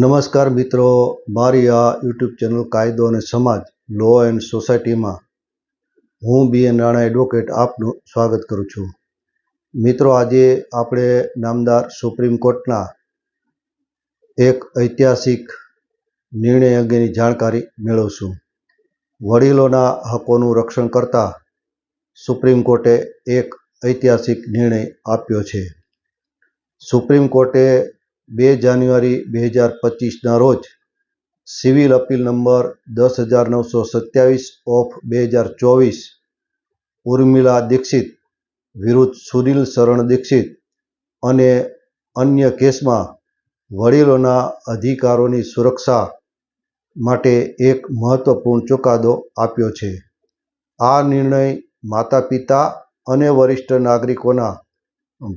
નમસ્કાર મિત્રો, મારી આ યુટ્યુબ ચેનલ કાયદો અને સમાજ લો એન્ડ સોસાયટીમાં હું બી એન રાણા એડવોકેટ આપનું સ્વાગત કરું છું. મિત્રો, આજે આપણે નામદાર સુપ્રીમ કોર્ટના એક ઐતિહાસિક નિર્ણય અંગેની જાણકારી મેળવશું. વડીલોના હકોનું રક્ષણ કરતા સુપ્રીમ કોર્ટે એક ઐતિહાસિક નિર્ણય આપ્યો છે. સુપ્રીમ કોર્ટે બે જાન્યુઆરી બે હજાર પચીસના રોજ સિવિલ અપીલ નંબર દસ હજાર નવસો સત્યાવીસ ઓફ બે હજાર ચોવીસ ઉર્મિલા દીક્ષિત, વિરુદ્ધ સુનિલ શરણ દીક્ષિત અને અન્ય કેસમાં વડીલોના અધિકારોની સુરક્ષા માટે એક મહત્વપૂર્ણ ચુકાદો આપ્યો છે. આ નિર્ણય માતા પિતા અને વરિષ્ઠ નાગરિકોના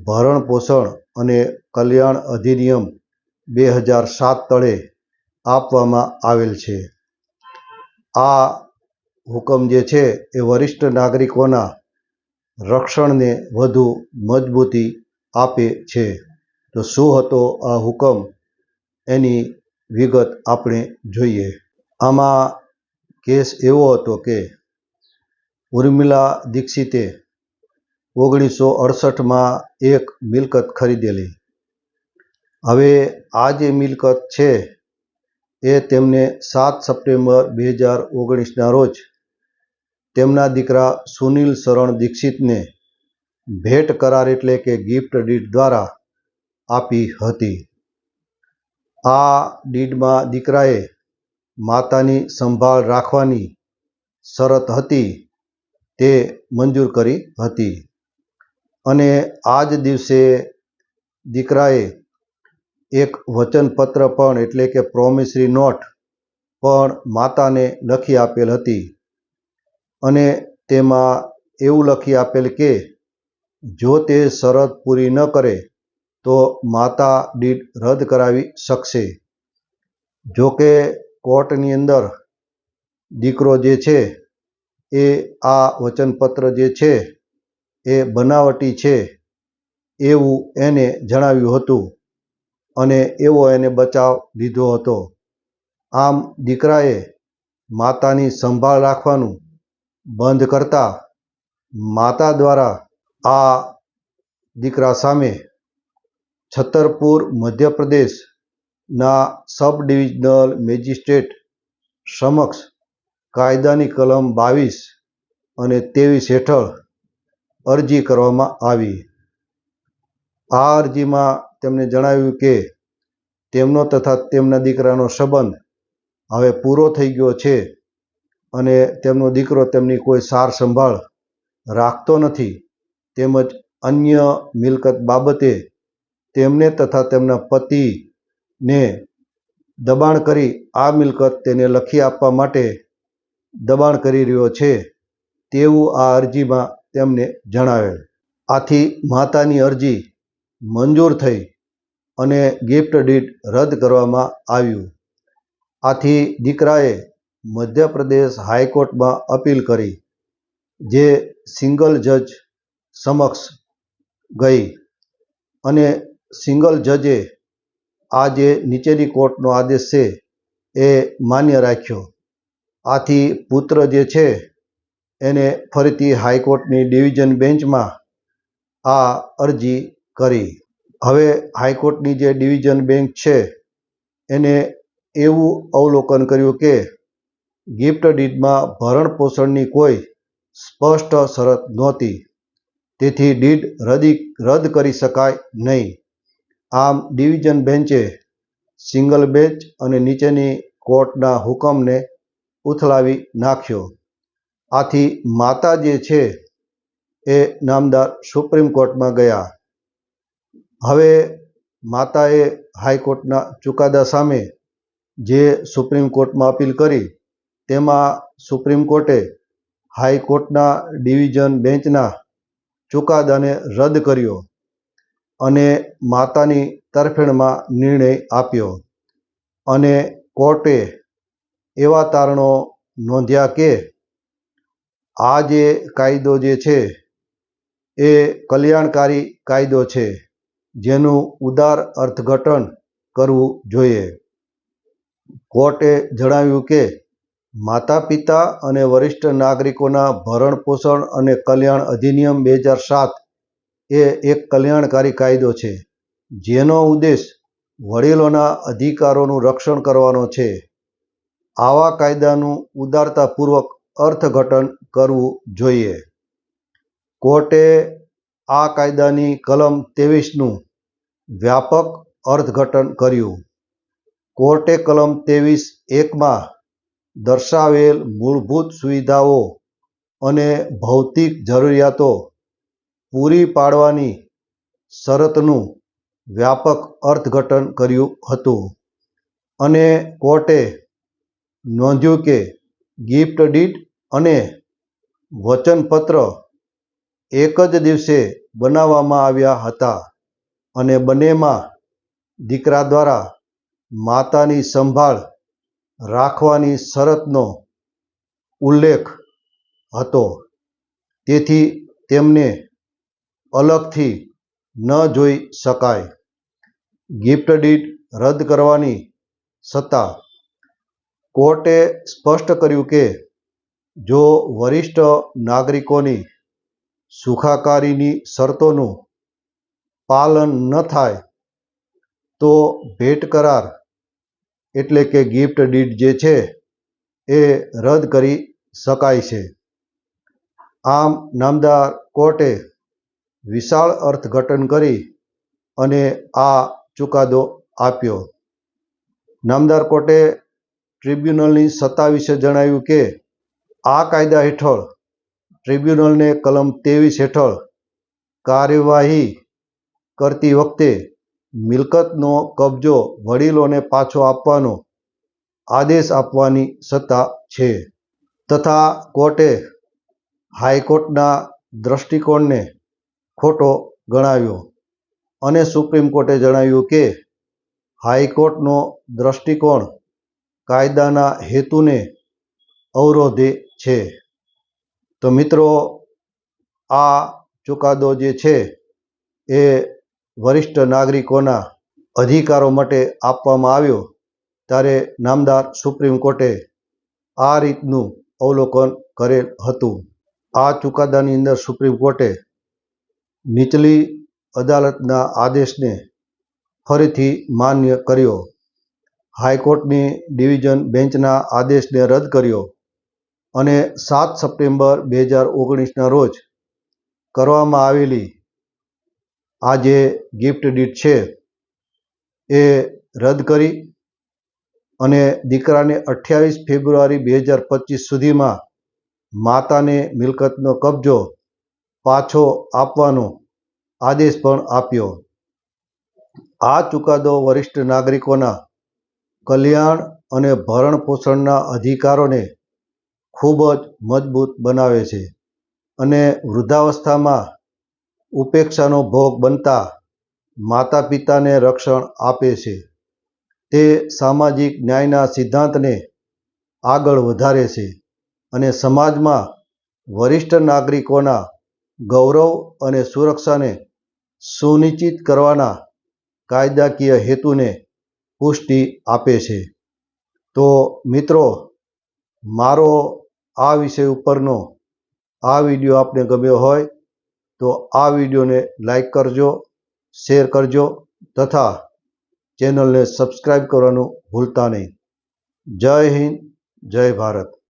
ભરણ પોષણ અને કલ્યાણ અધિનિયમ બે હજાર સાત તળે આપવામાં આવેલ છે. આ હુકમ જે છે એ વરિષ્ઠ નાગરિકોના રક્ષણને વધુ મજબૂતી આપે છે. તો શું હતો આ હુકમ? એની વિગત આપણે જોઈએ. આમાં કેસ એવો હતો કે ઉર્મિલા દીક્ષિતે ઓગણીસો અડસઠમાં એક મિલકત ખરીદેલી. હવે આ જે મિલકત છે, એ તેમને સાત સપ્ટેમ્બર બે હજાર ઓગણીસના રોજ તેમના દીકરા સુનિલ શરણ દીક્ષિતને ભેટ કરાર એટલે કે ગિફ્ટ ડીડ દ્વારા આપી હતી. આ ડીડમાં દીકરાએ માતાની સંભાળ રાખવાની શરત હતી તે મંજૂર કરી હતી. અને આ જ દિવસે દીકરાએ એક વચનપત્ર પણ, એટલે કે પ્રોમિસરી નોટ પણ માતાને લખી આપેલ હતી. અને તેમાં એવું લખી આપેલ કે, જો તે શરત પૂરી ન કરે, તો માતા ડીડ રદ કરાવી શકશે. જો કે કોર્ટની અંદર દીકરો જે છે, એ આ વચનપત્ર જે છે એ બનાવટી છે એવું એને જણાવ્યું હતું અને એવો એને બચાવ લીધો હતો. આમ દીકરાએ માતાની સંભાળ રાખવાનું બંધ કરતા માતા દ્વારા આ દીકરા સામે છતરપુર મધ્યપ્રદેશના સબ ડિવિઝનલ મેજિસ્ટ્રેટ સમક્ષ કાયદાની કલમ બાવીસ અને ત્રેવીસ હેઠળ અરજી કરવામાં આવી. આ અરજીમાં તેમણે જણાવ્યું કે તેમનો તથા તેમના દીકરાનો સંબંધ હવે પૂરો થઈ ગયો છે અને તેમનો દીકરો તેમની કોઈ સાર સંભાળ રાખતો નથી. તેમજ અન્ય મિલકત બાબતે તેમને તથા તેમના પતિને દબાણ કરી આ મિલકત તેને લખી આપવા માટે દબાણ કરી રહ્યો છે. તેવું આ અરજીમાં તેમને જણાવેલ. આથી માતાની અરજી મંજૂર થઈ અને ગિફ્ટ ડીડ રદ કરવામાં આવ્યું. આથી દીકરાએ મધ્યપ્રદેશ હાઈકોર્ટમાં અપીલ કરી, જે સિંગલ જજ સમક્ષ ગઈ અને સિંગલ જજે આ જે નીચેની કોર્ટનો આદેશ છે એ માન્ય રાખ્યો. આથી પુત્ર જે છે એને ફરીથી હાઈકોર્ટની ડિવિઝન બેન્ચમાં આ અરજી કરી. હવે હાઈકોર્ટની જે ડિવિઝન બેન્ચ છે, એને એવું અવલોકન કર્યું કે ગિફ્ટ ડીડમાં ભરણ પોષણની કોઈ સ્પષ્ટ શરત નહોતી. તેથી ડીડ રદી, રદ કરી શકાય નહીં. આમ ડિવિઝન બેન્ચે સિંગલ બેન્ચ અને નીચેની કોર્ટના હુકમને ઉથલાવી નાખ્યો. આથી માતા જે છે એ નામદાર સુપ્રીમ કોર્ટમાં ગયા. હવે માતાએ હાઈકોર્ટના ચુકાદા સામે જે સુપ્રીમ કોર્ટમાં અપીલ કરી, તેમાં સુપ્રીમ કોર્ટે હાઈકોર્ટના ડિવિઝન બેન્ચના ચુકાદાને રદ કર્યો અને માતાની તરફેણમાં નિર્ણય આપ્યો. અને કોર્ટે એવા તારણો નોંધ્યા કે આ જે કાયદો જે છે, એ કલ્યાણકારી કાયદો છે, જેનું ઉદાર અર્થઘટન કરવું જોઈએ. કોર્ટે જણાવ્યું કે માતા પિતા અને વરિષ્ઠ નાગરિકોના ભરણ પોષણ અને કલ્યાણ અધિનિયમ બે હજાર સાત એ એક કલ્યાણકારી કાયદો છે, જેનો ઉદ્દેશ વડીલોના અધિકારોનું રક્ષણ કરવાનો છે. આવા કાયદાનું ઉદારતાપૂર્વક અર્થઘટન કરવું જોઈએ. કોર્ટે આ કાયદાની કલમ ત્રેવીસનું વ્યાપક અર્થઘટન કર્યું. કોર્ટે કલમ ત્રેવીસ એકમાં દર્શાવેલ મૂળભૂત સુવિધાઓ અને ભૌતિક જરૂરિયાતો પૂરી પાડવાની શરતનું વ્યાપક અર્થઘટન કર્યું હતું અને કોર્ટે નોંધ્યું કે ગિફ્ટ ડીટ અને વચનપત્ર એક જ દિવસે બનાવવામાં આવ્યા હતા અને બંનેમાં દીકરા દ્વારા માતાની સંભાળ રાખવાની શરતનો ઉલ્લેખ હતો. તેથી તેમને અલગથી ન જોઈ શકાય. ગિફ્ટ ડીડ રદ કરવાની સત્તા કોર્ટે સ્પષ્ટ કર્યું કે જો વરિષ્ઠ નાગરિકોની સુખાકારીની શરતોનું પાલન ન થાય, તો ભેટ કરાર એટલે કે ગિફ્ટ ડીડ જે છે એ રદ કરી શકાય છે. આમ નામદાર કોર્ટે વિશાળ અર્થઘટન કરી અને આ ચુકાદો આપ્યો. નામદાર કોર્ટે ટ્રિબ્યુનલની સત્તા વિશે જણાવ્યું કે આ કાયદા હેઠળ ટ્રિબ્યુનલને કલમ ત્રેવીસ હેઠળ કાર્યવાહી કરતી વખતે મિલકતનો કબજો વડીલોને પાછો આપવાનો આદેશ આપવાની સત્તા છે તથા કોર્ટે હાઈકોર્ટના દ્રષ્ટિકોણને ખોટો ગણાવ્યો અને સુપ્રીમ કોર્ટે જણાવ્યું કે હાઈકોર્ટનો દ્રષ્ટિકોણ કાયદાના હેતુને અવરોધે છે. તો મિત્રો, આ ચુકાદો જે છે એ વરિષ્ઠ નાગરિકોના અધિકારો માટે આપવામાં આવ્યો. ત્યારે નામદાર સુપ્રીમ કોર્ટે આ રીતનું અવલોકન કરેલ હતું. આ ચુકાદાની અંદર સુપ્રીમ કોર્ટે નીચલી અદાલતના આદેશને ફરીથી માન્ય કર્યો. હાઈકોર્ટની ડિવિઝન બેન્ચના આદેશને રદ કર્યો. અને સાત સપ્ટેમ્બર બે હજાર ઓગણીસના રોજ કરવામાં આવેલી આ જે ગિફ્ટ ડીટ છે, એ રદ કરી અને દીકરાને અઠ્યાવીસ ફેબ્રુઆરી બે હજાર પચીસ સુધીમાં માતાને મિલકતનો કબજો પાછો આપવાનો આદેશ પણ આપ્યો. આ ચુકાદો વરિષ્ઠ નાગરિકોના કલ્યાણ અને ભરણ પોષણના અધિકારોને ખૂબ જ મજબૂત બનાવે છે અને વૃદ્ધાવસ્થામાં ઉપેક્ષાનો ભોગ બનતા માતા પિતાને રક્ષણ આપે છે. તે સામાજિક ન્યાયના સિદ્ધાંતને આગળ વધારે છે અને સમાજમાં વરિષ્ઠ નાગરિકોના ગૌરવ અને સુરક્ષાને સુનિશ્ચિત કરવાના કાયદાકીય હેતુને પુષ્ટિ આપે છે. તો મિત્રો, મારો આ વિષય ઉપરનો આ વીડિયો આપને ગમ્યો હોય તો આ વિડીયોને લાઈક કરજો, શેર કરજો તથા ચેનલને સબસ્ક્રાઈબ કરવાનું ભૂલતા નહીં. જય હિન્દ, જય ભારત.